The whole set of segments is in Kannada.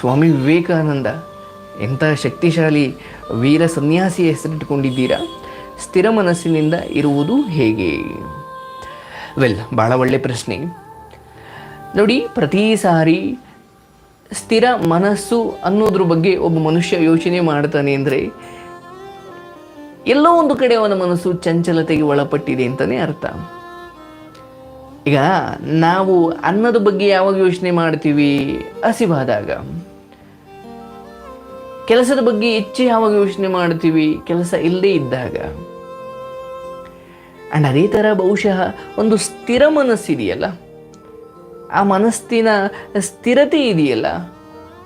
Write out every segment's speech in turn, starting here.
ಸ್ವಾಮಿ ವಿವೇಕಾನಂದ, ಎಂಥ ಶಕ್ತಿಶಾಲಿ ವೀರ ಸನ್ಯಾಸಿ ಹೆಸರಿಟ್ಟುಕೊಂಡಿದ್ದೀರಾ? ಸ್ಥಿರ ಮನಸ್ಸಿನಿಂದ ಇರುವುದು ಹೇಗೆ? ವೆಲ್ ಭಾಳ ಒಳ್ಳೆ ಪ್ರಶ್ನೆ. ನೋಡಿ, ಪ್ರತಿ ಸಾರಿ ಸ್ಥಿರ ಮನಸ್ಸು ಅನ್ನೋದ್ರ ಬಗ್ಗೆ ಒಬ್ಬ ಮನುಷ್ಯ ಯೋಚನೆ ಮಾಡ್ತಾನೆ ಅಂದರೆ, ಎಲ್ಲೋ ಒಂದು ಕಡೆ ಅವನ ಮನಸ್ಸು ಚಂಚಲತೆಗೆ ಒಳಪಟ್ಟಿದೆ ಅಂತಲೇ ಅರ್ಥ. ಈಗ ನಾವು ಅನ್ನದ ಬಗ್ಗೆ ಯಾವಾಗ ಯೋಚನೆ ಮಾಡ್ತೀವಿ? ಹಸಿವಾದಾಗ. ಕೆಲಸದ ಬಗ್ಗೆ ಹೆಚ್ಚು ಯಾವಾಗ ಯೋಚನೆ ಮಾಡ್ತೀವಿ? ಕೆಲಸ ಇಲ್ಲದೇ ಇದ್ದಾಗ. ಆ್ಯಂಡ್ ಅದೇ ಥರ ಬಹುಶಃ ಒಂದು ಸ್ಥಿರ ಮನಸ್ಸಿದೆಯಲ್ಲ? ಆ ಮನಸ್ಸಿನ ಸ್ಥಿರತೆ ಇದೆಯಲ್ಲ?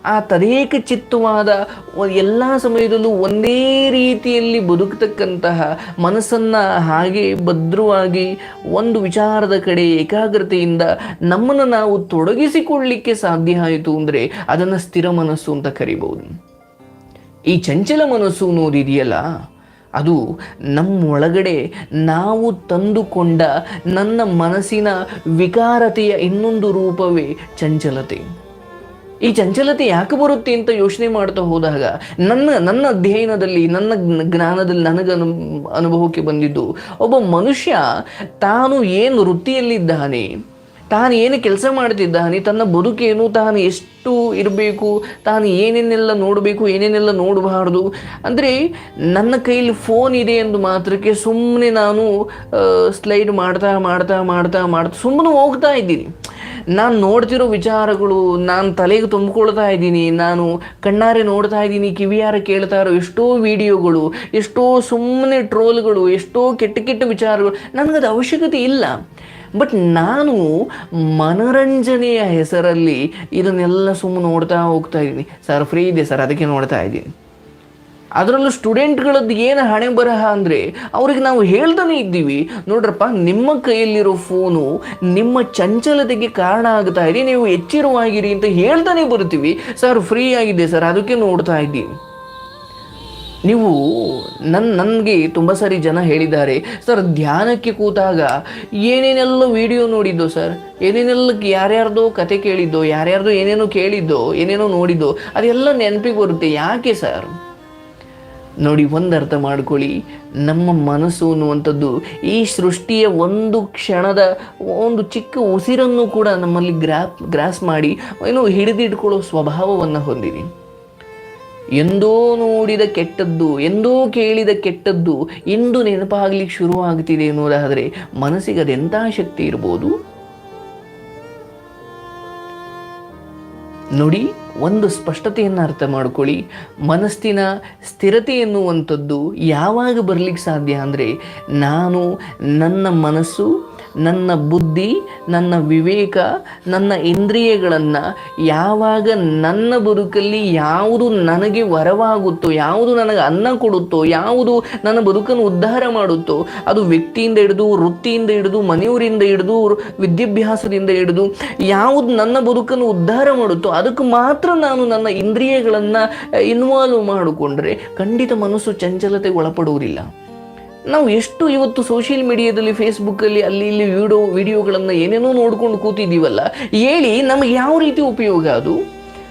ಆ ತದೇಕ ಚಿತ್ತವಾದ ಎಲ್ಲ ಸಮಯದಲ್ಲೂ ಒಂದೇ ರೀತಿಯಲ್ಲಿ ಬದುಕತಕ್ಕಂತಹ ಮನಸ್ಸನ್ನು ಹಾಗೆ ಭದ್ರವಾಗಿ ಒಂದು ವಿಚಾರದ ಕಡೆ ಏಕಾಗ್ರತೆಯಿಂದ ನಮ್ಮನ್ನು ನಾವು ತೊಡಗಿಸಿಕೊಳ್ಳಲಿಕ್ಕೆ ಸಾಧ್ಯ ಆಯಿತು ಅಂದರೆ ಅದನ್ನು ಸ್ಥಿರ ಮನಸ್ಸು ಅಂತ ಕರಿಬಹುದು. ಈ ಚಂಚಲ ಮನಸ್ಸು ಅನ್ನೋದಿದೆಯಲ್ಲ ಅದು ನಮ್ಮೊಳಗಡೆ ನಾವು ತಂದುಕೊಂಡ ನನ್ನ ಮನಸ್ಸಿನ ವಿಕಾರತೆಯ ಇನ್ನೊಂದು ರೂಪವೇ ಚಂಚಲತೆ. ಈ ಚಂಚಲತೆ ಯಾಕೆ ಬರುತ್ತೆ ಅಂತ ಯೋಚನೆ ಮಾಡ್ತಾ ಹೋದಾಗ, ನನ್ನ ನನ್ನ ಅಧ್ಯಯನದಲ್ಲಿ, ನನ್ನ ಜ್ಞ- ಜ್ಞಾನದಲ್ಲಿ ನನಗೆ ಅನು, ಅನುಭವಕ್ಕೆ ಬಂದಿದ್ದು, ಒಬ್ಬ ಮನುಷ್ಯ ತಾನು ಏನು ವೃತ್ತಿಯಲ್ಲಿದ್ದಾನೆ ತಾನು ಏನು ಕೆಲಸ ಮಾಡ್ತಿದ್ದಾನೆ ತನ್ನ ಬದುಕೇನು, ತಾನು ಎಷ್ಟು ಇರಬೇಕು, ತಾನು ಏನೇನೆಲ್ಲ ನೋಡಬೇಕು, ಏನೇನೆಲ್ಲ ನೋಡಬಾರ್ದು. ಅಂದರೆ ನನ್ನ ಕೈಯಲ್ಲಿ ಫೋನ್ ಇದೆ ಎಂದು ಮಾತ್ರಕ್ಕೆ ಸುಮ್ಮನೆ ನಾನು ಸ್ಲೈಡ್ ಮಾಡ್ತಾ ಮಾಡ್ತಾ ಮಾಡ್ತಾ ಮಾಡ್ತಾ ಸುಮ್ಮನೆ ಹೋಗ್ತಾ ಇದ್ದೀನಿ. ನಾನು ನೋಡ್ತಿರೋ ವಿಚಾರಗಳು, ನಾನು ತಲೆಗೆ ತುಂಬಿಕೊಳ್ತಾ ಇದ್ದೀನಿ, ನಾನು ಕಣ್ಣಾರೆ ನೋಡ್ತಾ ಇದ್ದೀನಿ, ಕಿವಿಯಾರ ಕೇಳ್ತಾ ಇರೋ ಎಷ್ಟೋ ವಿಡಿಯೋಗಳು, ಎಷ್ಟೋ ಸುಮ್ಮನೆ ಟ್ರೋಲ್ಗಳು ಎಷ್ಟೋ ಕೆಟ್ಟ ಕೆಟ್ಟ ವಿಚಾರಗಳು, ನನಗದು ಅವಶ್ಯಕತೆ ಇಲ್ಲ. ಬಟ್ ನಾನು ಮನರಂಜನೆಯ ಹೆಸರಲ್ಲಿ ಇದನ್ನೆಲ್ಲ ಸುಮ್ಮನೆ ನೋಡ್ತಾ ಹೋಗ್ತಾ ಇದ್ದೀನಿ. ಸರ್ ಫ್ರೀ ಇದೆ ಸರ್ ಅದಕ್ಕೆ ನೋಡ್ತಾ ಇದ್ದೀನಿ. ಅದರಲ್ಲೂ ಸ್ಟೂಡೆಂಟ್ಗಳದ್ದು ಏನು ಹಣೆ ಬರಹ ಅಂದರೆ, ಅವ್ರಿಗೆ ನಾವು ಹೇಳ್ತಾನೆ ಇದ್ದೀವಿ. ನೋಡ್ರಪ್ಪ, ನಿಮ್ಮ ಕೈಯಲ್ಲಿರೋ ಫೋನು ನಿಮ್ಮ ಚಂಚಲತೆಗೆ ಕಾರಣ ಆಗ್ತಾ ಇದೆ. ನೀವು ಎಚ್ಚರವಾಗಿರಿ ಅಂತ ಹೇಳ್ತಾನೆ ಬರ್ತೀವಿ ಸರ್ ಫ್ರೀ ಆಗಿದೆ ಸರ್ ಅದಕ್ಕೆ ನೋಡ್ತಾ ಇದ್ದೀನಿ. ನೀವು ನನ್ನ ನನಗೆ ತುಂಬ ಸಾರಿ ಜನ ಹೇಳಿದ್ದಾರೆ. ಸರ್, ಧ್ಯಾನಕ್ಕೆ ಕೂತಾಗ ಏನೇನೆಲ್ಲ ವಿಡಿಯೋ ನೋಡಿದ್ದೋ ಸರ್, ಏನೇನೆಲ್ಲ ಯಾರ್ಯಾರ್ದೋ ಕತೆ ಕೇಳಿದ್ದೋ, ಯಾರ್ಯಾರ್ದೋ ಏನೇನೋ ಕೇಳಿದ್ದೋ, ಏನೇನೋ ನೋಡಿದ್ದೋ, ಅದೆಲ್ಲ ನೆನಪಿಗೆ ಬರುತ್ತೆ. ಯಾಕೆ ಸರ್? ನೋಡಿ ಒಂದು ಅರ್ಥ ಮಾಡ್ಕೊಳ್ಳಿ. ನಮ್ಮ ಮನಸ್ಸು ಅನ್ನುವಂಥದ್ದು ಈ ಸೃಷ್ಟಿಯ ಒಂದು ಕ್ಷಣದ ಒಂದು ಚಿಕ್ಕ ಉಸಿರನ್ನು ಕೂಡ ನಮ್ಮಲ್ಲಿ ಗ್ರಾಪ್ ಗ್ರಾಸ್ ಮಾಡಿ, ಏನು ಹಿಡಿದಿಟ್ಕೊಳ್ಳೋ ಸ್ವಭಾವವನ್ನು ಹೊಂದಿದೆ. ಎಂದೋ ನೋಡಿದ ಕೆಟ್ಟದ್ದು, ಎಂದೋ ಕೇಳಿದ ಕೆಟ್ಟದ್ದು, ಇಂದು ನೆನಪಾಗ್ಲಿಕ್ಕೆ ಶುರುವಾಗ್ತಿದೆ ಎನ್ನುವುದಾದರೆ ಮನಸ್ಸಿಗೆ ಅದೆಂಥ ಶಕ್ತಿ ಇರ್ಬೋದು? ನೋಡಿ, ಒಂದು ಸ್ಪಷ್ಟತೆಯನ್ನು ಅರ್ಥ ಮಾಡ್ಕೊಳ್ಳಿ. ಮನಸ್ಸಿನ ಸ್ಥಿರತೆ ಎನ್ನುವಂಥದ್ದು ಯಾವಾಗ ಬರಲಿಕ್ಕೆ ಸಾಧ್ಯ ಅಂದರೆ, ನಾನು ನನ್ನ ಮನಸ್ಸು ನನ್ನ ಬುದ್ಧಿ, ನನ್ನ ವಿವೇಕ, ನನ್ನ ಇಂದ್ರಿಯಗಳನ್ನು ಯಾವಾಗ ನನ್ನ ಬದುಕಲ್ಲಿ ಯಾವುದು ನನಗೆ ವರವಾಗುತ್ತೋ, ಯಾವುದು ನನಗೆ ಅನ್ನ ಕೊಡುತ್ತೋ, ಯಾವುದು ನನ್ನ ಬದುಕನ್ನು ಉದ್ಧಾರ ಮಾಡುತ್ತೋ, ಅದು ವ್ಯಕ್ತಿಯಿಂದ ಹಿಡಿದು, ವೃತ್ತಿಯಿಂದ ಹಿಡಿದು, ಮನೆಯವರಿಂದ ಹಿಡಿದು, ವಿದ್ಯಾಭ್ಯಾಸದಿಂದ ಹಿಡಿದು ಯಾವುದು ನನ್ನ ಬದುಕನ್ನು ಉದ್ಧಾರ ಮಾಡುತ್ತೋ, ಅದಕ್ಕೆ ಮಾತ್ರ ನಾನು ನನ್ನ ಇಂದ್ರಿಯಗಳನ್ನು ಇನ್ವಾಲ್ವ್ ಮಾಡಿಕೊಂಡ್ರೆ ಖಂಡಿತ ಮನಸ್ಸು ಚಂಚಲತೆಗೆ ಒಳಪಡುವುದಿಲ್ಲ ನಾವು ಎಷ್ಟು ಇವತ್ತು ಸೋಷಿಯಲ್ ಮೀಡಿಯಾದಲ್ಲಿ ಫೇಸ್ಬುಕ್ಕಲ್ಲಿ ಅಲ್ಲಿ ಇಲ್ಲಿ ವಿಡಿಯೋ ವಿಡಿಯೋಗಳನ್ನು ಏನೇನೋ ನೋಡ್ಕೊಂಡು ಕೂತಿದ್ದೀವಲ್ಲ, ಹೇಳಿ ನಮಗೆ ಯಾವ ರೀತಿ ಉಪಯೋಗ ಅದು?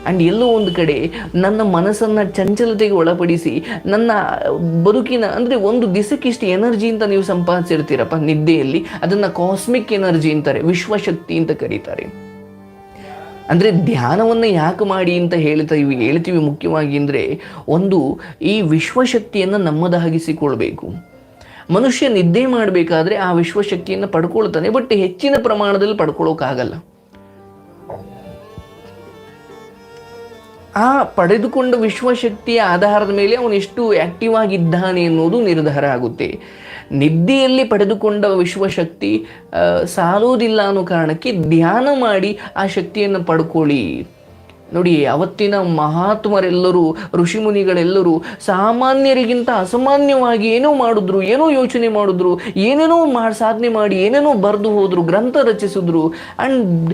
ಆ್ಯಂಡ್ ಎಲ್ಲೋ ಒಂದು ಕಡೆ ನನ್ನ ಮನಸ್ಸನ್ನು ಚಂಚಲತೆಗೆ ಒಳಪಡಿಸಿ, ನನ್ನ ಬದುಕಿನ, ಅಂದರೆ ಒಂದು ದಿಸಕ್ಕಿಷ್ಟು ಎನರ್ಜಿ ಅಂತ ನೀವು ಸಂಪಾದಿಸಿರ್ತೀರಪ್ಪ ನಿದ್ದೆಯಲ್ಲಿ, ಅದನ್ನು ಕಾಸ್ಮಿಕ್ ಎನರ್ಜಿ ಅಂತಾರೆ, ವಿಶ್ವಶಕ್ತಿ ಅಂತ ಕರೀತಾರೆ. ಅಂದರೆ ಧ್ಯಾನವನ್ನು ಯಾಕೆ ಮಾಡಿ ಅಂತ ಹೇಳ್ತಾ ಇವು, ಹೇಳ್ತೀವಿ ಮುಖ್ಯವಾಗಿ ಅಂದರೆ ಒಂದು ಈ ವಿಶ್ವಶಕ್ತಿಯನ್ನು ನಮ್ಮದಾಗಿಸಿಕೊಳ್ಬೇಕು. ಮನುಷ್ಯ ನಿದ್ದೆ ಮಾಡಬೇಕಾದ್ರೆ ಆ ವಿಶ್ವಶಕ್ತಿಯನ್ನು ಪಡ್ಕೊಳ್ತಾನೆ ಬಟ್ ಹೆಚ್ಚಿನ ಪ್ರಮಾಣದಲ್ಲಿ ಪಡ್ಕೊಳ್ಳೋಕ್ಕಾಗಲ್ಲ ಆ ಪಡೆದುಕೊಂಡ ವಿಶ್ವಶಕ್ತಿಯ ಆಧಾರದ ಮೇಲೆ ಅವನು ಎಷ್ಟು ಆಕ್ಟಿವ್ ಆಗಿದ್ದಾನೆ ಅನ್ನೋದು ನಿರ್ಧಾರ ಆಗುತ್ತೆ. ನಿದ್ದೆಯಲ್ಲಿ ಪಡೆದುಕೊಂಡ ವಿಶ್ವಶಕ್ತಿ ಸಾಲೋದಿಲ್ಲ ಅನ್ನೋ ಕಾರಣಕ್ಕೆ ಧ್ಯಾನ ಮಾಡಿ ಆ ಶಕ್ತಿಯನ್ನು ಪಡ್ಕೊಳ್ಳಿ. ನೋಡಿ, ಅವತ್ತಿನ ಮಹಾತ್ಮರೆಲ್ಲರೂ, ಋಷಿಮುನಿಗಳೆಲ್ಲರೂ ಸಾಮಾನ್ಯರಿಗಿಂತ ಅಸಾಮಾನ್ಯವಾಗಿ ಏನೋ ಮಾಡಿದ್ರು, ಏನೋ ಯೋಚನೆ ಮಾಡಿದ್ರು, ಏನೇನೋ ಮಾ, ಸಾಧನೆ ಮಾಡಿ, ಏನೇನೋ ಬರೆದು ಹೋದ್ರು, ಗ್ರಂಥ ರಚಿಸಿದ್ರು, ಅಂಡ್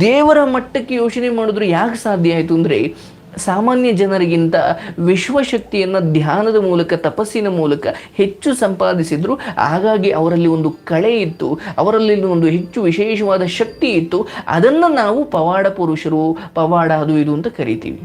ದೇವರ ಮಟ್ಟಕ್ಕೆ ಯೋಚನೆ ಮಾಡಿದ್ರು, ಯಾಕೆ ಸಾಧ್ಯ ಆಯಿತು ಅಂದರೆ ಸಾಮಾನ್ಯ ಜನರಿಗಿಂತ ವಿಶ್ವಶಕ್ತಿಯನ್ನು ಧ್ಯಾನದ ಮೂಲಕ, ತಪಸ್ಸಿನ ಮೂಲಕ ಹೆಚ್ಚು ಸಂಪಾದಿಸಿದ್ರು. ಹಾಗಾಗಿ ಅವರಲ್ಲಿ ಒಂದು ಕಳೆ ಇತ್ತು ಅವರಲ್ಲಿ ಒಂದು ಹೆಚ್ಚು ವಿಶೇಷವಾದ ಶಕ್ತಿ ಇತ್ತು. ಅದನ್ನು ನಾವು ಪವಾಡ ಪುರುಷರು, ಪವಾಡ ಅದು ಇದು ಅಂತ ಕರಿತೀವಿ.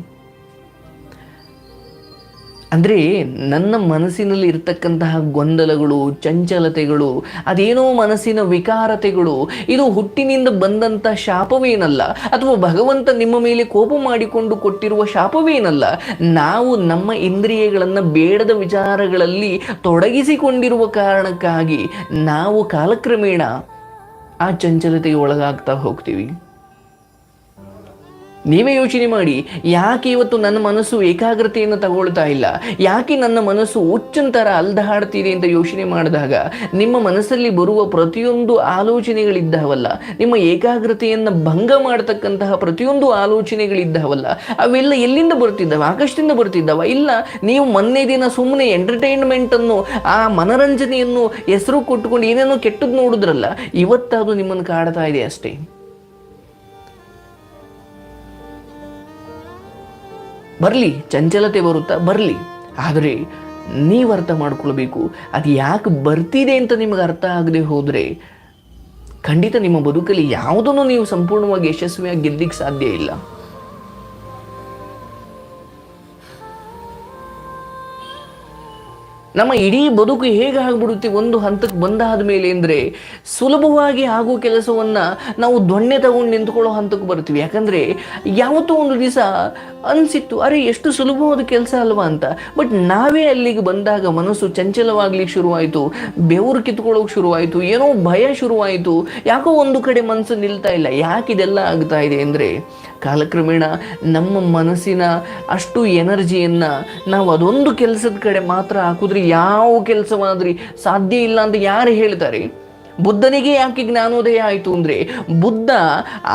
ಅಂದರೆ ನನ್ನ ಮನಸ್ಸಿನಲ್ಲಿ ಇರತಕ್ಕಂತಹ ಗೊಂದಲಗಳು, ಚಂಚಲತೆಗಳು, ಅದೇನೋ ಮನಸ್ಸಿನ ವಿಕಾರತೆಗಳು, ಇದು ಹುಟ್ಟಿನಿಂದ ಬಂದಂಥ ಶಾಪವೇನಲ್ಲ? ಅಥವಾ ಭಗವಂತ ನಿಮ್ಮ ಮೇಲೆ ಕೋಪ ಮಾಡಿಕೊಂಡು ಕೊಟ್ಟಿರುವ ಶಾಪವೇನಲ್ಲ? ನಾವು ನಮ್ಮ ಇಂದ್ರಿಯಗಳನ್ನು ಬೇಡದ ವಿಚಾರಗಳಲ್ಲಿ ತೊಡಗಿಸಿಕೊಂಡಿರುವ ಕಾರಣಕ್ಕಾಗಿ ನಾವು ಕಾಲಕ್ರಮೇಣ ಆ ಚಂಚಲತೆಗೆ ಒಳಗಾಗ್ತಾ ಹೋಗ್ತೀವಿ. ನೀವೇ ಯೋಚನೆ ಮಾಡಿ, ಯಾಕೆ ಇವತ್ತು ನನ್ನ ಮನಸ್ಸು ಏಕಾಗ್ರತೆಯನ್ನು ತಗೊಳ್ತಾ ಇಲ್ಲ? ಯಾಕೆ ನನ್ನ ಮನಸ್ಸು ಉಚ್ಚಂತರ ಅಲ್ದಾಡ್ತೀರಿ ಅಂತ ಯೋಚನೆ ಮಾಡಿದಾಗ, ನಿಮ್ಮ ಮನಸ್ಸಲ್ಲಿ ಬರುವ ಪ್ರತಿಯೊಂದು ಆಲೋಚನೆಗಳಿದ್ದಾವಲ್ಲ, ನಿಮ್ಮ ಏಕಾಗ್ರತೆಯನ್ನು ಭಂಗ ಮಾಡತಕ್ಕಂತಹ ಪ್ರತಿಯೊಂದು ಆಲೋಚನೆಗಳಿದ್ದಾವಲ್ಲ, ಅವೆಲ್ಲ ಎಲ್ಲಿಂದ ಬರ್ತಿದ್ದಾವೆ? ಆಕಾಶದಿಂದ ಬರ್ತಿದ್ದಾವ? ಇಲ್ಲ, ನೀವು ಮೊನ್ನೆ ದಿನ ಸುಮ್ಮನೆ ಎಂಟರ್ಟೈನ್ಮೆಂಟನ್ನು, ಆ ಮನರಂಜನೆಯನ್ನು ಹೆಸರು ಕೊಟ್ಟುಕೊಂಡು ಏನೇನೋ ಕೆಟ್ಟದ್ದು ನೋಡಿದ್ರಲ್ಲ ಇವತ್ತದು ನಿಮ್ಮನ್ನು ಕಾಡ್ತಾ ಇದೆ ಅಷ್ಟೇ. ಬರಲಿ, ಚಂಚಲತೆ ಬರುತ್ತಾ? ಬರಲಿ. ಆದರೆ ನೀವು ಅರ್ಥ ಮಾಡ್ಕೊಳ್ಬೇಕು. ಅದು ಯಾಕೆ ಬರ್ತಿದೆ ಅಂತ ನಿಮಗೆ ಅರ್ಥ ಆಗದೆ ಹೋದರೆ ಖಂಡಿತ ನಿಮ್ಮ ಬದುಕಲ್ಲಿ ಯಾವುದನ್ನು ನೀವು ಸಂಪೂರ್ಣವಾಗಿ ಯಶಸ್ವಿಯಾಗಿ ಗೆದ್ದಿಕ್ಕೆ ಸಾಧ್ಯ ಇಲ್ಲ. ನಮ್ಮ ಇಡೀ ಬದುಕು ಹೇಗೆ ಆಗ್ಬಿಡುತ್ತೆ ಒಂದು ಹಂತಕ್ಕೆ ಬಂದಾದ ಮೇಲೆ ಅಂದರೆ ಸುಲಭವಾಗಿ ಆಗೋ ಕೆಲಸವನ್ನು ನಾವು ದೊಣ್ಣೆ ತಗೊಂಡು ನಿಂತ್ಕೊಳ್ಳೋ ಹಂತಕ್ಕೆ ಬರ್ತೀವಿ. ಯಾಕಂದರೆ ಯಾವತ್ತೋ ಒಂದು ದಿವಸ ಅನಿಸಿತ್ತು, ಅರೆ, ಎಷ್ಟು ಸುಲಭವಾದ ಕೆಲಸ ಅಲ್ವಾ ಅಂತ. ಬಟ್ ನಾವೇ ಅಲ್ಲಿಗೆ ಬಂದಾಗ ಮನಸ್ಸು ಚಂಚಲವಾಗ್ಲಿಕ್ಕೆ ಶುರುವಾಯಿತು, ಬೆವರು ಕಿತ್ಕೊಳ್ಳೋಕೆ ಶುರುವಾಯಿತು, ಏನೋ ಭಯ ಶುರುವಾಯಿತು. ಯಾಕೋ ಒಂದು ಕಡೆ ಮನಸ್ಸು ನಿಲ್ತಾ ಇಲ್ಲ. ಯಾಕೆ ಇದೆಲ್ಲ ಆಗ್ತಾ ಇದೆ ಅಂದರೆ ಕಾಲಕ್ರಮೇಣ ನಮ್ಮ ಮನಸ್ಸಿನ ಅಷ್ಟು ಎನರ್ಜಿಯನ್ನು ನಾವು ಅದೊಂದು ಕೆಲಸದ ಕಡೆ ಮಾತ್ರ ಹಾಕಿದ್ರೆ ಯಾವ ಕೆಲಸವಾದ್ರಿ ಸಾಧ್ಯ ಇಲ್ಲ ಅಂತ ಯಾರು ಹೇಳ್ತಾರೆ ಬುದ್ಧನಿಗೆ ಯಾಕೆ ಜ್ಞಾನೋದಯ ಆಯಿತು ಅಂದರೆ ಬುದ್ಧ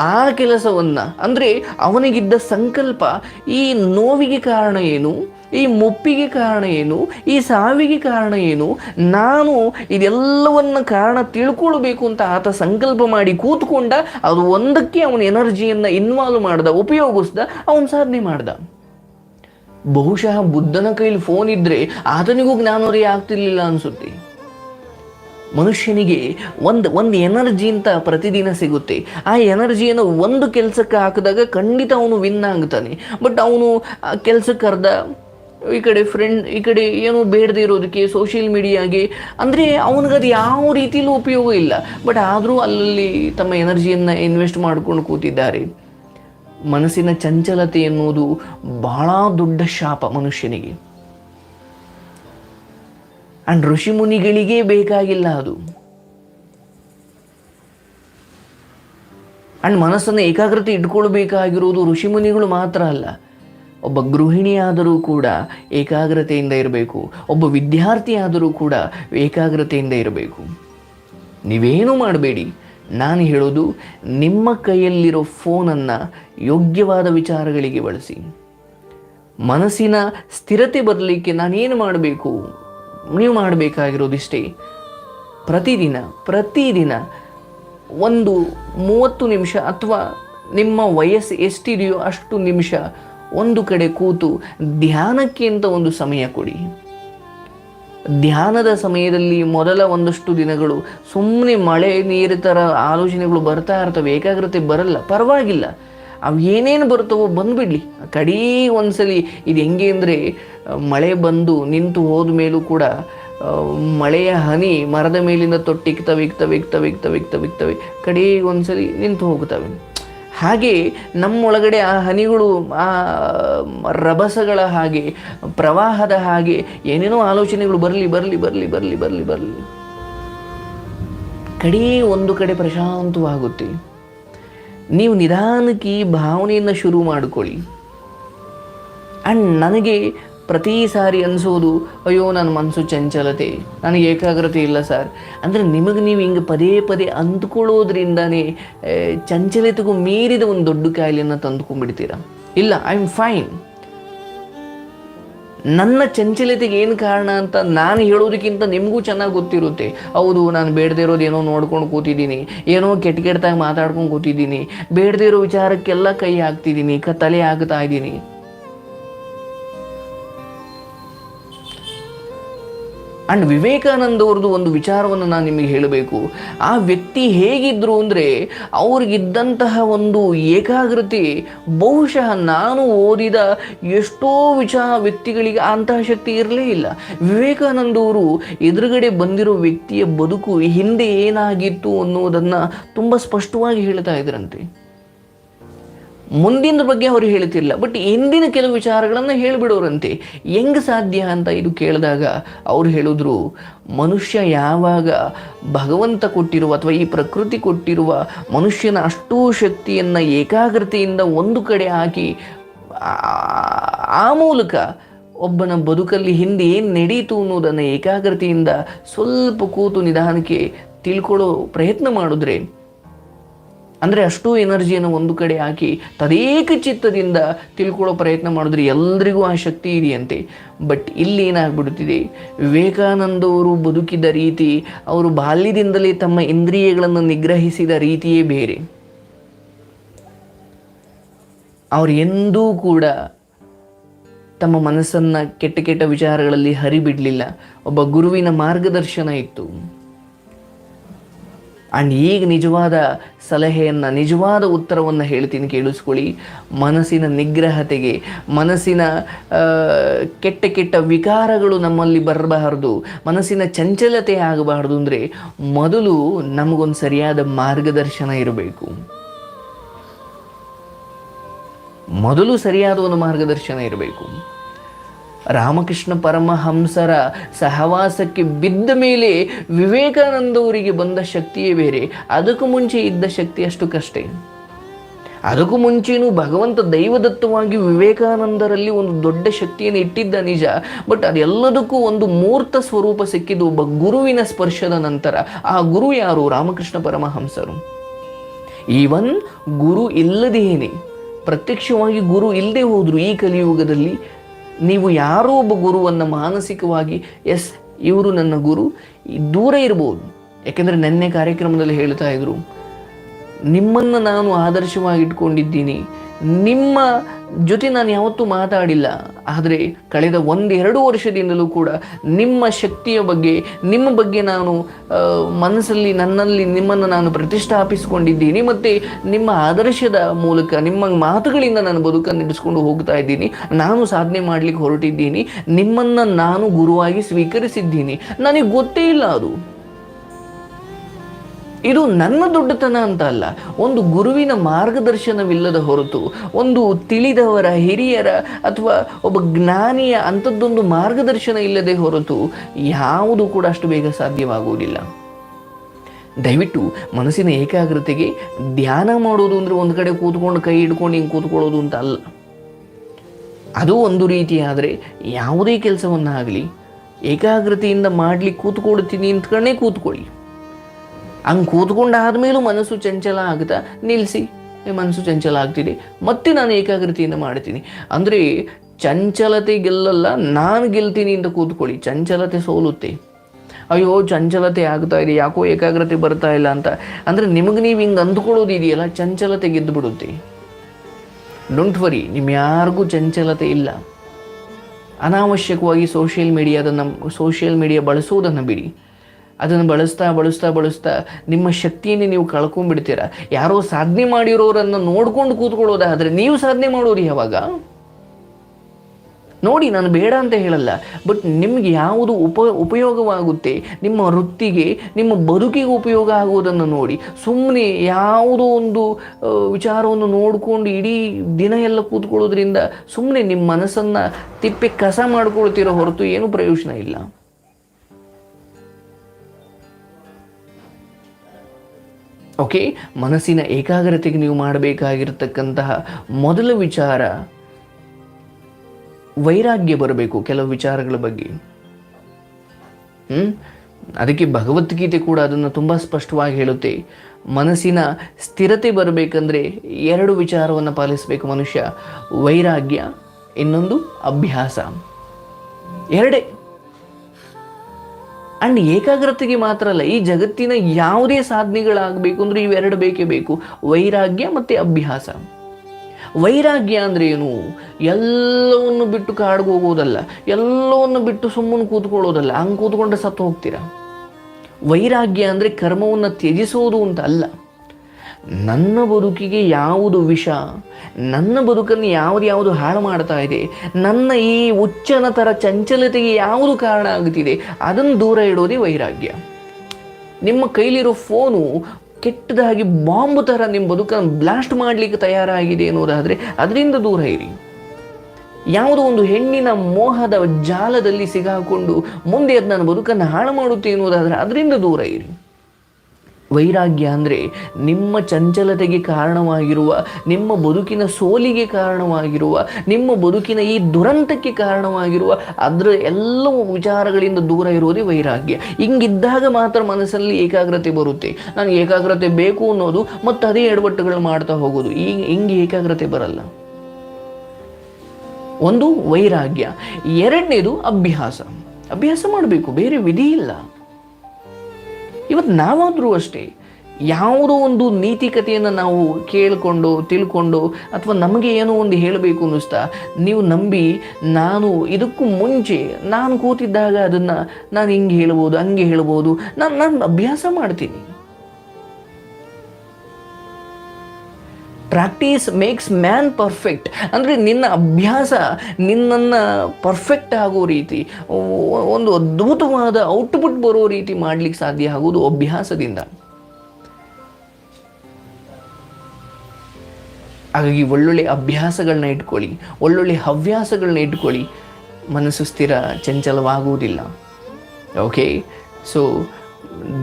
ಆ ಕೆಲಸವನ್ನು ಅಂದರೆ ಅವನಿಗಿದ್ದ ಸಂಕಲ್ಪ ಈ ನೋವಿಗೆ ಕಾರಣ ಏನು? ಈ ಮುಪ್ಪಿಗೆ ಕಾರಣ ಏನು? ಈ ಸಾವಿಗೆ ಕಾರಣ ಏನು? ನಾನು ಇದೆಲ್ಲವನ್ನ ಕಾರಣ ತಿಳ್ಕೊಳ್ಬೇಕು ಅಂತ ಆತ ಸಂಕಲ್ಪ ಮಾಡಿ ಕೂತ್ಕೊಂಡ, ಅದು ಒಂದಕ್ಕೆ ಅವನ ಎನರ್ಜಿಯನ್ನು ಇನ್ವಾಲ್ವ್ ಮಾಡ್ದ, ಉಪಯೋಗಿಸ್ದ, ಅವನು ಸಾಧನೆ ಮಾಡ್ದ. ಬಹುಶಃ ಬುದ್ಧನ ಕೈಲಿ ಫೋನ್ ಇದ್ದರೆ ಆತನಿಗೂ ಜ್ಞಾನೋದಯ ಆಗ್ತಿರ್ಲಿಲ್ಲ ಅನಿಸುತ್ತೆ. ಮನುಷ್ಯನಿಗೆ ಒಂದು ಒಂದು ಎನರ್ಜಿ ಅಂತ ಪ್ರತಿದಿನ ಸಿಗುತ್ತೆ. ಆ ಎನರ್ಜಿಯನ್ನು ಒಂದು ಕೆಲಸಕ್ಕೆ ಹಾಕಿದಾಗ ಖಂಡಿತ ಅವನು ವಿನ್ ಆಗ್ತಾನೆ. ಬಟ್ ಅವನು ಕೆಲಸಕ್ಕೆ ಅರ್ಧ ಈ ಕಡೆ ಫ್ರೆಂಡ್ ಈ ಕಡೆ ಏನು ಬೇಡದೇ ಇರೋದಕ್ಕೆ ಸೋಷಿಯಲ್ ಮೀಡಿಯಾಗೆ ಅಂದರೆ ಅವನಿಗದು ಯಾವ ರೀತಿಯಲ್ಲೂ ಉಪಯೋಗ ಇಲ್ಲ. ಬಟ್ ಆದರೂ ಅಲ್ಲಿ ತಮ್ಮ ಎನರ್ಜಿಯನ್ನು ಇನ್ವೆಸ್ಟ್ ಮಾಡ್ಕೊಂಡು ಕೂತಿದ್ದಾರೆ. ಮನಸ್ಸಿನ ಚಂಚಲತೆ ಎನ್ನುವುದು ಬಹಳ ದೊಡ್ಡ ಶಾಪ ಮನುಷ್ಯನಿಗೆ. ಆ್ಯಂಡ್ ಋಷಿಮುನಿಗಳಿಗೇ ಬೇಕಾಗಿಲ್ಲ ಅದು. ಆ್ಯಂಡ್ ಮನಸ್ಸನ್ನು ಏಕಾಗ್ರತೆ ಇಟ್ಕೊಳ್ಬೇಕಾಗಿರುವುದು ಋಷಿಮುನಿಗಳು ಮಾತ್ರ ಅಲ್ಲ. ಒಬ್ಬ ಗೃಹಿಣಿಯಾದರೂ ಕೂಡ ಏಕಾಗ್ರತೆಯಿಂದ ಇರಬೇಕು. ಒಬ್ಬ ವಿದ್ಯಾರ್ಥಿಯಾದರೂ ಕೂಡ ಏಕಾಗ್ರತೆಯಿಂದ ಇರಬೇಕು. ನೀವೇನು ಮಾಡಬೇಡಿ. ನಾನು ಹೇಳೋದು ನಿಮ್ಮ ಕೈಯಲ್ಲಿರೋ ಫೋನನ್ನು ಯೋಗ್ಯವಾದ ವಿಚಾರಗಳಿಗೆ ಬಳಸಿ. ಮನಸ್ಸಿನ ಸ್ಥಿರತೆ ಬರಲಿಕ್ಕೆ ನಾನೇನು ಮಾಡಬೇಕು? ನೀವು ಮಾಡಬೇಕಾಗಿರೋದಿಷ್ಟೇ. ಪ್ರತಿದಿನ ಪ್ರತಿದಿನ ಒಂದು ಮೂವತ್ತು ನಿಮಿಷ ಅಥವಾ ನಿಮ್ಮ ವಯಸ್ಸು ಎಷ್ಟಿದೆಯೋ ಅಷ್ಟು ನಿಮಿಷ ಒಂದು ಕಡೆ ಕೂತು ಧ್ಯಾನಕ್ಕೆ ಅಂತ ಒಂದು ಸಮಯ ಕೊಡಿ. ಧ್ಯಾನದ ಸಮಯದಲ್ಲಿ ಮೊದಲ ಒಂದಷ್ಟು ದಿನಗಳು ಸುಮ್ಮನೆ ಮಳೆ ನೀರು ಥರ ಆಲೋಚನೆಗಳು ಬರ್ತಾ ಇರ್ತವೆ, ಏಕಾಗ್ರತೆ ಬರಲ್ಲ, ಪರವಾಗಿಲ್ಲ. ಅವು ಏನೇನು ಬರ್ತವೋ ಬಂದುಬಿಡ್ಲಿ. ಕಡೀ ಒಂದ್ಸಲಿ ಇದು ಹೆಂಗೆ ಅಂದರೆ, ಮಳೆ ಬಂದು ನಿಂತು ಹೋದ ಮೇಲೂ ಕೂಡ ಮಳೆಯ ಹನಿ ಮರದ ಮೇಲಿಂದ ತೊಟ್ಟಿಕ್ತವೆ ಇಕ್ತವೆ ಇಕ್ತವೆ ಇಕ್ತವೆ ಇಕ್ತವೆ ಇಕ್ತವೆ ಕಡೀ ಒಂದ್ಸಲಿ ನಿಂತು ಹೋಗ್ತವೆ. ಹಾಗೆ ನಮ್ಮೊಳಗಡೆ ಆ ಹನಿಗಳು, ಆ, ರಭಸಗಳ ಹಾಗೆ, ಪ್ರವಾಹದ ಹಾಗೆ, ಏನೇನೋ ಆಲೋಚನೆಗಳು ಬರಲಿ ಬರಲಿ ಬರಲಿ ಬರಲಿ ಬರಲಿ ಬರಲಿ. ಕಡೇ ಒಂದು ಕಡೆ ಪ್ರಶಾಂತವಾಗುತ್ತೆ. ನೀವು ನಿಧಾನಕ್ಕೆ ಭಾವನೆಯನ್ನು ಶುರು ಮಾಡಿಕೊಳ್ಳಿ. ಆ್ಯಂಡ್ ನನಗೆ ಪ್ರತಿ ಸಾರಿ ಅನಿಸೋದು, ಅಯ್ಯೋ ನನ್ನ ಮನಸ್ಸು ಚಂಚಲತೆ, ನನಗೆ ಏಕಾಗ್ರತೆ ಇಲ್ಲ ಸರ್. ಅಂದರೆ ನಿಮಗೆ ನೀವು ಹಿಂಗೆ ಪದೇ ಪದೇ ಅಂದ್ಕೊಳ್ಳೋದ್ರಿಂದನೇ ಚಂಚಲತೆಗೂ ಮೀರಿದ ಒಂದು ದೊಡ್ಡ ಕಾಯಿಲೆಯನ್ನು ತಂದುಕೊಂಡ್ಬಿಡ್ತೀರ? ಇಲ್ಲ ಐ ಆಮ್ ಫೈನ್ ನನ್ನ ಚಂಚಲತೆಗೆ ಏನು ಕಾರಣ ಅಂತ ನಾನು ಹೇಳೋದಕ್ಕಿಂತ ನಿಮಗೂ ಚೆನ್ನಾಗಿ ಗೊತ್ತಿರುತ್ತೆ. ಹೌದು, ನಾನು ಬೇಡದೇ ಇರೋದು ಏನೋ ನೋಡ್ಕೊಂಡು ಕೂತಿದ್ದೀನಿ, ಏನೋ ಕೆಟ್ಟ ಕೆಟ್ಟದಾಗಿ ಮಾತಾಡ್ಕೊಂಡು ಕೂತಿದ್ದೀನಿ, ಬೇಡದೇ ಇರೋ ವಿಚಾರಕ್ಕೆಲ್ಲ ಕೈ ಹಾಕ್ತಿದ್ದೀನಿ, ಕ, ತಲೆ ಹಾಕ್ತಾ ಇದ್ದೀನಿ. ಅಂಡ್ ವಿವೇಕಾನಂದ ಅವ್ರದ್ದು ಒಂದು ವಿಚಾರವನ್ನು ನಾನು ನಿಮಗೆ ಹೇಳಬೇಕು. ಆ ವ್ಯಕ್ತಿ ಹೇಗಿದ್ರು ಅಂದರೆ ಅವ್ರಿಗಿದ್ದಂತಹ ಒಂದು ಏಕಾಗ್ರತೆ, ಬಹುಶಃ ನಾನು ಓದಿದ ಎಷ್ಟೋ ವಿಚಾರ ವ್ಯಕ್ತಿಗಳಿಗೆ ಅಂತಹ ಶಕ್ತಿ ಇರಲೇ ಇಲ್ಲ. ವಿವೇಕಾನಂದವರು ಎದುರುಗಡೆ ಬಂದಿರೋ ವ್ಯಕ್ತಿಯ ಬದುಕು ಹಿಂದೆ ಏನಾಗಿತ್ತು ಅನ್ನೋದನ್ನು ತುಂಬ ಸ್ಪಷ್ಟವಾಗಿ ಹೇಳ್ತಾ ಇದ್ರಂತೆ. ಮುಂದಿನ ಬಗ್ಗೆ ಅವರು ಹೇಳ್ತಿಲ್ಲ ಬಟ್ ಹಿಂದಿನ ಕೆಲವು ವಿಚಾರಗಳನ್ನು ಹೇಳಿಬಿಡೋರಂತೆ. ಹೆಂಗೆ ಸಾಧ್ಯ ಅಂತ ಇದು ಕೇಳಿದಾಗ ಅವ್ರು ಹೇಳಿದ್ರು, ಮನುಷ್ಯ ಯಾವಾಗ ಭಗವಂತ ಕೊಟ್ಟಿರುವ ಅಥವಾ ಈ ಪ್ರಕೃತಿ ಕೊಟ್ಟಿರುವ ಮನುಷ್ಯನ ಅಷ್ಟೂ ಶಕ್ತಿಯನ್ನು ಏಕಾಗ್ರತೆಯಿಂದ ಒಂದು ಕಡೆ ಹಾಕಿ ಆ ಮೂಲಕ ಒಬ್ಬನ ಬದುಕಲ್ಲಿ ಹಿಂದೆ ಏನು ನಡೀತು ಅನ್ನೋದನ್ನು ಏಕಾಗ್ರತೆಯಿಂದ ಸ್ವಲ್ಪ ಕೂತು ನಿಧಾನಕ್ಕೆ ತಿಳ್ಕೊಳ್ಳೋ ಪ್ರಯತ್ನ ಮಾಡಿದ್ರೆ ಅಂದರೆ ಅಷ್ಟು ಎನರ್ಜಿಯನ್ನು ಒಂದು ಕಡೆ ಹಾಕಿ ತದೇಕ ಚಿತ್ತದಿಂದ ತಿಳ್ಕೊಳ್ಳೋ ಪ್ರಯತ್ನ ಮಾಡಿದ್ರೆ ಎಲ್ರಿಗೂ ಆ ಶಕ್ತಿ ಇದೆಯಂತೆ. ಬಟ್ ಇಲ್ಲಿ ಏನಾಗ್ಬಿಡುತ್ತಿದೆ? ವಿವೇಕಾನಂದವರು ಬದುಕಿದ ರೀತಿ, ಅವರು ಬಾಲ್ಯದಿಂದಲೇ ತಮ್ಮ ಇಂದ್ರಿಯಗಳನ್ನು ನಿಗ್ರಹಿಸಿದ ರೀತಿಯೇ ಬೇರೆ. ಅವರು ಎಂದೂ ಕೂಡ ತಮ್ಮ ಮನಸ್ಸನ್ನು ಕೆಟ್ಟ ಕೆಟ್ಟ ವಿಚಾರಗಳಲ್ಲಿ ಹರಿಬಿಡಲಿಲ್ಲ. ಒಬ್ಬ ಗುರುವಿನ ಮಾರ್ಗದರ್ಶನ ಇತ್ತು. ಆ್ಯಂಡ್ ಈಗ ನಿಜವಾದ ಸಲಹೆಯನ್ನು, ನಿಜವಾದ ಉತ್ತರವನ್ನು ಹೇಳ್ತೀನಿ ಕೇಳಿಸ್ಕೊಳ್ಳಿ. ಮನಸ್ಸಿನ ನಿಗ್ರಹತೆಗೆ, ಮನಸ್ಸಿನ ಕೆಟ್ಟ ಕೆಟ್ಟ ವಿಕಾರಗಳು ನಮ್ಮಲ್ಲಿ ಬರಬಾರ್ದು, ಮನಸ್ಸಿನ ಚಂಚಲತೆ ಆಗಬಾರ್ದು ಅಂದರೆ ಮೊದಲು ನಮಗೊಂದು ಸರಿಯಾದ ಮಾರ್ಗದರ್ಶನ ಇರಬೇಕು. ಮೊದಲು ಸರಿಯಾದ ಒಂದು ಮಾರ್ಗದರ್ಶನ ಇರಬೇಕು. ರಾಮಕೃಷ್ಣ ಪರಮಹಂಸರ ಸಹವಾಸಕ್ಕೆ ಬಿದ್ದ ಮೇಲೆ ವಿವೇಕಾನಂದವರಿಗೆ ಬಂದ ಶಕ್ತಿಯೇ ಬೇರೆ. ಅದಕ್ಕೂ ಮುಂಚೆ ಇದ್ದ ಶಕ್ತಿ ಅಷ್ಟು ಕಷ್ಟ. ಅದಕ್ಕೂ ಮುಂಚೆನೂ ಭಗವಂತ ದೈವದತ್ತವಾಗಿ ವಿವೇಕಾನಂದರಲ್ಲಿ ಒಂದು ದೊಡ್ಡ ಶಕ್ತಿಯನ್ನು ಇಟ್ಟಿದ್ದ ನಿಜ. ಬಟ್ ಅದೆಲ್ಲದಕ್ಕೂ ಒಂದು ಮೂರ್ತ ಸ್ವರೂಪ ಸಿಕ್ಕಿದ್ದು ಒಬ್ಬ ಗುರುವಿನ ಸ್ಪರ್ಶದ ನಂತರ. ಆ ಗುರು ಯಾರು? ರಾಮಕೃಷ್ಣ ಪರಮಹಂಸರು. ಈವನ್ ಗುರು ಇಲ್ಲದೇನೆ. ಪ್ರತ್ಯಕ್ಷವಾಗಿ ಗುರು ಇಲ್ಲದೆ ಹೋದರು ಈ ಕಲಿಯುಗದಲ್ಲಿ ನೀವು ಯಾರೋ ಒಬ್ಬ ಗುರುವನ್ನು ಮಾನಸಿಕವಾಗಿ ಎಸ್ ಇವರು ನನ್ನ ಗುರು ದೂರ ಇರ್ಬೋದು. ಯಾಕೆಂದರೆ ನೆನ್ನೆ ಕಾರ್ಯಕ್ರಮದಲ್ಲಿ ಹೇಳ್ತಾ ಇದ್ರು, ನಿಮ್ಮನ್ನು ನಾನು ಆದರ್ಶವಾಗಿ ಇಟ್ಕೊಂಡಿದ್ದೀನಿ. ನಿಮ್ಮ ಜೊತೆ ನಾನು ಯಾವತ್ತೂ ಮಾತಾಡಿಲ್ಲ, ಆದರೆ ಕಳೆದ ಒಂದೆರಡು ವರ್ಷದಿಂದಲೂ ಕೂಡ ನಿಮ್ಮ ಶಕ್ತಿಯ ಬಗ್ಗೆ, ನಿಮ್ಮ ಬಗ್ಗೆ ನಾನು ಮನಸ್ಸಲ್ಲಿ, ನನ್ನಲ್ಲಿ ನಿಮ್ಮನ್ನು ನಾನು ಪ್ರತಿಷ್ಠಾಪಿಸಿಕೊಂಡಿದ್ದೀನಿ ಮತ್ತು ನಿಮ್ಮ ಆದರ್ಶದ ಮೂಲಕ, ನಿಮ್ಮ ಮಾತುಗಳಿಂದ ನಾನು ಬದುಕನ್ನು ನಡೆಸ್ಕೊಂಡು ಹೋಗ್ತಾ ಇದ್ದೀನಿ, ನಾನು ಸಾಧನೆ ಮಾಡಲಿಕ್ಕೆ ಹೊರಟಿದ್ದೀನಿ, ನಿಮ್ಮನ್ನು ನಾನು ಗುರುವಾಗಿ ಸ್ವೀಕರಿಸಿದ್ದೀನಿ. ನನಗೆ ಗೊತ್ತೇ ಇಲ್ಲ ಅದು. ಇದು ನನ್ನ ದೊಡ್ಡತನ ಅಂತ ಅಲ್ಲ. ಒಂದು ಗುರುವಿನ ಮಾರ್ಗದರ್ಶನವಿಲ್ಲದ ಹೊರತು, ಒಂದು ತಿಳಿದವರ ಹಿರಿಯರ ಅಥವಾ ಒಬ್ಬ ಜ್ಞಾನಿಯ ಅಂಥದ್ದೊಂದು ಮಾರ್ಗದರ್ಶನ ಇಲ್ಲದೆ ಹೊರತು ಯಾವುದು ಕೂಡ ಅಷ್ಟು ಬೇಗ ಸಾಧ್ಯವಾಗುವುದಿಲ್ಲ. ದಯವಿಟ್ಟು ಮನಸ್ಸಿನ ಏಕಾಗ್ರತೆಗೆ ಧ್ಯಾನ ಮಾಡೋದು ಅಂದರೆ ಒಂದು ಕಡೆ ಕೂತ್ಕೊಂಡು, ಕೈ ಹಿಡ್ಕೊಂಡು ಹಿಂಗೆ ಕೂತ್ಕೊಳ್ಳೋದು ಅಂತ ಅಲ್ಲ. ಅದು ಒಂದು ರೀತಿಯಾದರೆ ಯಾವುದೇ ಕೆಲಸವನ್ನಾಗಲಿ ಏಕಾಗ್ರತೆಯಿಂದ ಮಾಡ್ಲಿಕ್ಕೆ ಕೂತ್ಕೊಳ್ತೀನಿ ಕಣ್ಣೇ ಕೂತ್ಕೊಳ್ಳಿ. ಹಂಗೆ ಕೂತ್ಕೊಂಡಾದ್ಮೇಲೂ ಮನಸ್ಸು ಚಂಚಲ ಆಗುತ್ತಾ? ನಿಲ್ಲಿಸಿ ಮನಸ್ಸು ಚಂಚಲ ಆಗ್ತಿದೆ. ಮತ್ತೆ ನಾನು ಏಕಾಗ್ರತೆಯಿಂದ ಮಾಡ್ತೀನಿ. ಅಂದರೆ ಚಂಚಲತೆ ಗೆಲ್ಲಲ್ಲ, ನಾನು ಗೆಲ್ತೀನಿ ಅಂತ ಕೂತ್ಕೊಳ್ಳಿ. ಚಂಚಲತೆ ಸೋಲುತ್ತೆ. ಅಯ್ಯೋ, ಚಂಚಲತೆ ಆಗ್ತಾ ಇದೆ, ಯಾಕೋ ಏಕಾಗ್ರತೆ ಬರ್ತಾ ಇಲ್ಲ ಅಂತ. ಅಂದರೆ ನಿಮಗೆ ನೀವು ಹಿಂಗೆ ಅಂದ್ಕೊಳ್ಳೋದು ಇದೆಯಲ್ಲ, ಚಂಚಲತೆ ಗೆದ್ದು ಬಿಡುತ್ತೆ. ಡೋಂಟ್ ವರಿ ನಿಮ್ಮ ಯಾರಿಗೂ ಚಂಚಲತೆ ಇಲ್ಲ. ಅನಾವಶ್ಯಕವಾಗಿ ಸೋಷಿಯಲ್ ನಮ್ಮ ಸೋಷಿಯಲ್ ಮೀಡಿಯಾ ಬಳಸೋದನ್ನು ಬಿಡಿ. ಅದನ್ನು ಬಳಸ್ತಾ ಬಳಸ್ತಾ ಬಳಸ್ತಾ ನಿಮ್ಮ ಶಕ್ತಿಯನ್ನು ನೀವು ಕಳ್ಕೊಂಡ್ಬಿಡ್ತೀರ. ಯಾರೋ ಸಾಧನೆ ಮಾಡಿರೋರನ್ನು ನೋಡ್ಕೊಂಡು ಕೂತ್ಕೊಳ್ಳೋದಾದರೆ ನೀವು ಸಾಧನೆ ಮಾಡೋರು ಯಾವಾಗ? ನೋಡಿ, ನಾನು ಬೇಡ ಅಂತ ಹೇಳಲ್ಲ ಬಟ್ ನಿಮ್ಗೆ ಯಾವುದು ಉಪ, ಉಪಯೋಗವಾಗುತ್ತೆ? ನಿಮ್ಮ ವೃತ್ತಿಗೆ, ನಿಮ್ಮ ಬದುಕಿಗೆ ಉಪಯೋಗ ಆಗುವುದನ್ನು ನೋಡಿ. ಸುಮ್ಮನೆ ಯಾವುದೋ ಒಂದು ವಿಚಾರವನ್ನು ನೋಡಿಕೊಂಡು ಇಡೀ ದಿನ ಎಲ್ಲ ಕೂತ್ಕೊಳ್ಳೋದ್ರಿಂದ ಸುಮ್ಮನೆ ನಿಮ್ಮ ಮನಸ್ಸನ್ನು ತಿಪ್ಪೆ ಕಸ ಮಾಡ್ಕೊಳ್ತಿರೋ ಹೊರತು ಏನೂ ಪ್ರಯೋಜನ ಇಲ್ಲ. ಓಕೆ ಮನಸ್ಸಿನ ಏಕಾಗ್ರತೆಗೆ ನೀವು ಮಾಡಬೇಕಾಗಿರ್ತಕ್ಕಂತಹ ಮೊದಲ ವಿಚಾರ ವೈರಾಗ್ಯ ಬರಬೇಕು ಕೆಲವು ವಿಚಾರಗಳ ಬಗ್ಗೆ. ಹ್ಞೂ ಅದಕ್ಕೆ ಭಗವದ್ಗೀತೆ ಕೂಡ ಅದನ್ನು ತುಂಬ ಸ್ಪಷ್ಟವಾಗಿ ಹೇಳುತ್ತೆ. ಮನಸ್ಸಿನ ಸ್ಥಿರತೆ ಬರಬೇಕಂದ್ರೆ ಎರಡು ವಿಚಾರವನ್ನು ಪಾಲಿಸಬೇಕು ಮನುಷ್ಯ. ವೈರಾಗ್ಯ ಇನ್ನೊಂದು ಅಭ್ಯಾಸ. ಎರಡೇ. ಅಂಡ್ ಏಕಾಗ್ರತೆಗೆ ಮಾತ್ರ ಅಲ್ಲ, ಈ ಜಗತ್ತಿನ ಯಾವುದೇ ಸಾಧನೆಗಳಾಗಬೇಕು ಅಂದ್ರೆ ಇವೆರಡು ಬೇಕೇ ಬೇಕು. ವೈರಾಗ್ಯ ಮತ್ತು ಅಭ್ಯಾಸ. ವೈರಾಗ್ಯ ಅಂದರೆ ಏನು? ಎಲ್ಲವನ್ನು ಬಿಟ್ಟು ಕಾಡ್ಗೆ ಹೋಗೋದಲ್ಲ, ಎಲ್ಲವನ್ನು ಬಿಟ್ಟು ಸುಮ್ಮನೆ ಕೂತ್ಕೊಳ್ಳೋದಲ್ಲ, ಹಂಗೆ ಕೂತ್ಕೊಂಡ್ರೆ ಸತ್ತು ಹೋಗ್ತೀರಾ? ವೈರಾಗ್ಯ ಅಂದರೆ ಕರ್ಮವನ್ನು ತ್ಯಜಿಸೋದು ಅಂತ ಅಲ್ಲ. ನನ್ನ ಬದುಕಿಗೆ ಯಾವುದು ವಿಷ? ನನ್ನ ಬದುಕನ್ನು ಯಾವುದು ಯಾವುದು ಹಾಳು ಮಾಡ್ತಾ ಇದೆ? ನನ್ನ ಈ ಉಚ್ಚನ ಥರ ಚಂಚಲತೆಗೆ ಯಾವುದು ಕಾರಣ ಆಗುತ್ತಿದೆ ಅದನ್ನು ದೂರ ಇಡೋದೇ ವೈರಾಗ್ಯ. ನಿಮ್ಮ ಕೈಲಿರೋ ಫೋನು ಕೆಟ್ಟದಾಗಿ ಬಾಂಬ್ ಥರ ನಿಮ್ಮ ಬದುಕನ್ನು ಬ್ಲಾಸ್ಟ್ ಮಾಡಲಿಕ್ಕೆ ತಯಾರಾಗಿದೆ ಅನ್ನೋದಾದರೆ ಅದರಿಂದ ದೂರ ಇರಿ. ಯಾವುದೋ ಒಂದು ಹೆಣ್ಣಿನ ಮೋಹದ ಜಾಲದಲ್ಲಿ ಸಿಗಾಕೊಂಡು ಮುಂದೆ ಅದು ನನ್ನ ಬದುಕನ್ನು ಹಾಳು ಮಾಡುತ್ತೆ ಎನ್ನುವುದಾದರೆ ಅದರಿಂದ ದೂರ ಇರಿ. ವೈರಾಗ್ಯ ಅಂದರೆ ನಿಮ್ಮ ಚಂಚಲತೆಗೆ ಕಾರಣವಾಗಿರುವ, ನಿಮ್ಮ ಬದುಕಿನ ಸೋಲಿಗೆ ಕಾರಣವಾಗಿರುವ, ನಿಮ್ಮ ಬದುಕಿನ ಈ ದುರಂತಕ್ಕೆ ಕಾರಣವಾಗಿರುವ, ಅದರ ಎಲ್ಲವೂ ವಿಚಾರಗಳಿಂದ ದೂರ ಇರೋದೇ ವೈರಾಗ್ಯ. ಹಿಂಗಿದ್ದಾಗ ಮಾತ್ರ ಮನಸ್ಸಲ್ಲಿ ಏಕಾಗ್ರತೆ ಬರುತ್ತೆ. ನಾನು ಏಕಾಗ್ರತೆ ಬೇಕು ಅನ್ನೋದು ಮತ್ತು ಅದೇ ಎಡವಟ್ಟುಗಳು ಮಾಡ್ತಾ ಹೋಗೋದು. ಈಗ ಹಿಂಗೆ ಏಕಾಗ್ರತೆ ಬರಲ್ಲ. ಒಂದು ವೈರಾಗ್ಯ. ಎರಡನೇದು ಅಭ್ಯಾಸ. ಅಭ್ಯಾಸ ಮಾಡಬೇಕು. ಬೇರೆ ವಿಧಿ ಇಲ್ಲ. ಇವತ್ತು ನಾವಾದರೂ ಅಷ್ಟೇ ಯಾವುದೋ ಒಂದು ನೀತಿಕತೆಯನ್ನು ನಾವು ಕೇಳಿಕೊಂಡು, ತಿಳ್ಕೊಂಡು ಅಥವಾ ನಮಗೆ ಏನೋ ಒಂದು ಹೇಳಬೇಕು ಅನ್ನಿಸ್ತಾ, ನೀವು ನಂಬಿ ನಾನು ಇದಕ್ಕೂ ಮುಂಚೆ ನಾನು ಕೂತಿದ್ದಾಗ ಅದನ್ನು ನಾನು ಹಿಂಗೆ ಹೇಳ್ಬೋದು, ಹಂಗೆ ಹೇಳ್ಬೋದು, ನಾನು ನಾನು ಅಭ್ಯಾಸ ಮಾಡ್ತೀನಿ. ಪ್ರಾಕ್ಟೀಸ್ ಮೇಕ್ಸ್ ಮ್ಯಾನ್ ಪರ್ಫೆಕ್ಟ್ ಅಂದರೆ ನಿನ್ನ ಅಭ್ಯಾಸ ನಿನ್ನನ್ನು ಪರ್ಫೆಕ್ಟ್ ಆಗೋ ರೀತಿ ಒಂದು ಅದ್ಭುತವಾದ ಔಟ್ಪುಟ್ ಬರೋ ರೀತಿ ಮಾಡಲಿಕ್ಕೆ ಸಾಧ್ಯ ಆಗೋದು ಅಭ್ಯಾಸದಿಂದ. ಹಾಗಾಗಿ ಒಳ್ಳೊಳ್ಳೆ ಅಭ್ಯಾಸಗಳನ್ನ ಇಟ್ಕೊಳ್ಳಿ, ಒಳ್ಳೊಳ್ಳೆ ಹವ್ಯಾಸಗಳನ್ನ ಇಟ್ಕೊಳ್ಳಿ. ಮನಸ್ಸು ಸ್ಥಿರ, ಚಂಚಲವಾಗುವುದಿಲ್ಲ. ಓಕೆ ಸೊ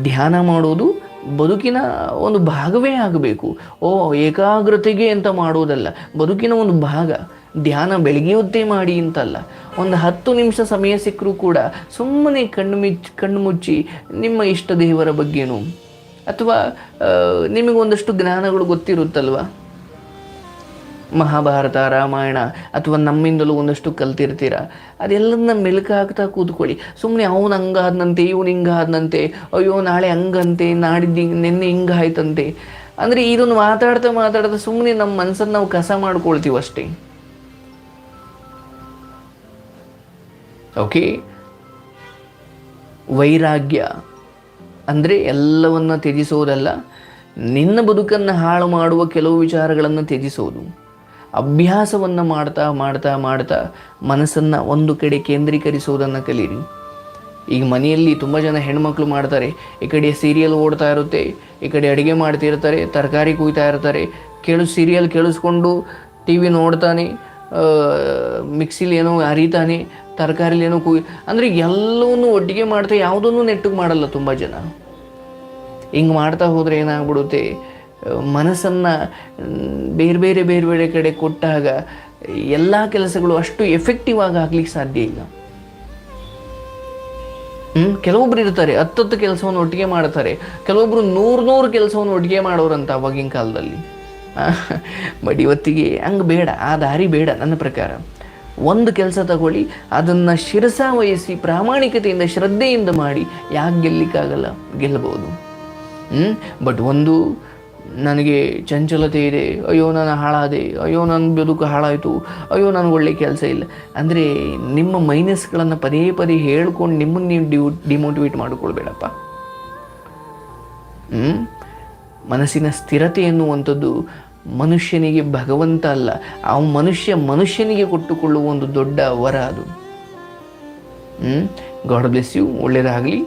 ಧ್ಯಾನ ಮಾಡೋದು ಬದುಕಿನ ಒಂದು ಭಾಗವೇ ಆಗಬೇಕು. ಓ, ಏಕಾಗ್ರತೆಗೆ ಅಂತ ಮಾಡುವುದಲ್ಲ ಬದುಕಿನ ಒಂದು ಭಾಗ. ಧ್ಯಾನ ಹೊತ್ತೇ ಮಾಡಿ ಅಂತಲ್ಲ. ಒಂದು ಹತ್ತು ನಿಮಿಷ ಸಮಯ ಸಿಕ್ಕರೂ ಕೂಡ ಸುಮ್ಮನೆ ಕಣ್ಣು ಮಿಚ್, ಕಣ್ಣು ಮುಚ್ಚಿ ನಿಮ್ಮ ಇಷ್ಟ ದೇವರ ಬಗ್ಗೆನೂ. ಅಥವಾ ನಿಮಗೊಂದಷ್ಟು ಜ್ಞಾನಗಳು ಗೊತ್ತಿರುತ್ತಲ್ವ? ಮಹಾಭಾರತ, ರಾಮಾಯಣ ಅಥವಾ ನಮ್ಮಿಂದಲೂ ಒಂದಷ್ಟು ಕಲ್ತಿರ್ತೀರ? ಅದೆಲ್ಲದನ್ನ ಮೆಲುಕು ಹಾಕ್ತಾ ಕೂತ್ಕೊಳ್ಳಿ. ಸುಮ್ಮನೆ ಅವನು ಹಂಗಾದನಂತೆ, ಇವನು ಹಿಂಗಾದ್ನಂತೆ, ಅಯ್ಯೋ ನಾಳೆ ಹಂಗಂತೆ, ನಾಡಿದ್ದು ನಿನ್ನೆ ಹಿಂಗಾಯ್ತಂತೆ. ಅಂದರೆ ಇದನ್ನು ಮಾತಾಡ್ತಾ ಮಾತಾಡ್ತಾ ಸುಮ್ಮನೆ ನಮ್ಮ ಮನಸ್ಸನ್ನು ನಾವು ಕಸ ಮಾಡ್ಕೊಳ್ತೀವಿ ಅಷ್ಟೇ. ಓಕೆ ವೈರಾಗ್ಯ ಅಂದರೆ ಎಲ್ಲವನ್ನ ತ್ಯಜಿಸೋದಲ್ಲ, ನಿನ್ನ ಬದುಕನ್ನು ಹಾಳು ಮಾಡುವ ಕೆಲವು ವಿಚಾರಗಳನ್ನು ತ್ಯಜಿಸೋದು. ಅಭ್ಯಾಸವನ್ನು ಮಾಡ್ತಾ ಮಾಡ್ತಾ ಮಾಡ್ತಾ ಮನಸ್ಸನ್ನು ಒಂದು ಕಡೆ ಕೇಂದ್ರೀಕರಿಸುವುದನ್ನು ಕಲೀರಿ. ಈಗ ಮನೆಯಲ್ಲಿ ತುಂಬ ಜನ ಹೆಣ್ಮಕ್ಳು ಮಾಡ್ತಾರೆ. ಈ ಕಡೆ ಸೀರಿಯಲ್ ಓಡ್ತಾ ಇರುತ್ತೆ, ಈ ಕಡೆ ಅಡುಗೆ ಮಾಡ್ತಿರ್ತಾರೆ ತರಕಾರಿ ಕುಯ್ತಾ ಇರ್ತಾರೆ. ಕೇಳು ಸೀರಿಯಲ್ ಕೇಳಿಸ್ಕೊಂಡು ಟಿ ವಿ ನೋಡ್ತಾನೆ ಮಿಕ್ಸಿಲಿ ಏನೋ ಅರಿತಾನೆ ತರಕಾರಿಲಿ ಏನೋ ಕುಯ್, ಅಂದರೆ ಎಲ್ಲವನ್ನೂ ಒಟ್ಟಿಗೆ ಮಾಡ್ತಾ ಯಾವುದನ್ನು ನೆಟ್ಟಿಗೆ ಮಾಡಲ್ಲ ತುಂಬ ಜನ. ಹಿಂಗೆ ಮಾಡ್ತಾ ಹೋದರೆ ಏನಾಗ್ಬಿಡುತ್ತೆ? ಮನಸ್ಸನ್ನು ಬೇರೆ ಬೇರೆ ಬೇರೆ ಬೇರೆ ಕಡೆ ಕೊಟ್ಟಾಗ ಎಲ್ಲ ಕೆಲಸಗಳು ಅಷ್ಟು ಎಫೆಕ್ಟಿವ್ ಆಗಿ ಆಗ್ಲಿಕ್ಕೆ ಸಾಧ್ಯ ಇಲ್ಲ. ಹ್ಞೂ ಕೆಲವೊಬ್ರು ಇರ್ತಾರೆ, ಹತ್ತತ್ತು ಕೆಲಸವನ್ನು ಒಟ್ಟಿಗೆ ಮಾಡ್ತಾರೆ. ಕೆಲವೊಬ್ರು ನೂರು ನೂರು ಕೆಲಸವನ್ನು ಒಟ್ಟಿಗೆ ಮಾಡೋರಂತ ಅವಾಗಿನ ಕಾಲದಲ್ಲಿ. ಬಟ್ ಇವತ್ತಿಗೆ ಹಂಗೆ ಬೇಡ, ಆ ದಾರಿ ಬೇಡ ನನ್ನ ಪ್ರಕಾರ. ಒಂದು ಕೆಲಸ ತಗೊಳ್ಳಿ, ಅದನ್ನು ಶಿರಸ ವಹಿಸಿ, ಪ್ರಾಮಾಣಿಕತೆಯಿಂದ, ಶ್ರದ್ಧೆಯಿಂದ ಮಾಡಿ, ಯಾಕೆ ಗೆಲ್ಲಿಕ್ಕಾಗಲ್ಲ? ಗೆಲ್ಲಬಹುದು. ಹ್ಞೂ ಬಟ್ ಒಂದು ನನಗೆ ಚಂಚಲತೆ ಇದೆ. ಅಯ್ಯೋ ನಾನು ಹಾಳಾದೆ. ಅಯ್ಯೋ, ನನ್ನ ಬದುಕು ಹಾಳಾಯಿತು. ಅಯ್ಯೋ, ನನಗೆ ಒಳ್ಳೆ ಕೆಲಸ ಇಲ್ಲ. ಅಂದರೆ ನಿಮ್ಮ ಮೈನಸ್ಗಳನ್ನು ಪದೇ ಪದೇ ಹೇಳ್ಕೊಂಡು ನಿಮ್ಮನ್ನು ನೀವು ಡಿವ್ ಡಿಮೋಟಿವೇಟ್ ಮಾಡಿಕೊಳ್ಬೇಡಪ್ಪ. ಹ್ಞೂ ಮನಸ್ಸಿನ ಸ್ಥಿರತೆ ಎನ್ನುವಂಥದ್ದು ಮನುಷ್ಯನಿಗೆ ಭಗವಂತ ಅಲ್ಲ. ಆ ಮನುಷ್ಯ ಮನುಷ್ಯನಿಗೆ ಕೊಟ್ಟುಕೊಳ್ಳುವ ಒಂದು ದೊಡ್ಡ ವರ ಅದು. ಗಾಡ್ ಬ್ಲೆಸ್ ಯು ಒಳ್ಳೆಯದಾಗಲಿ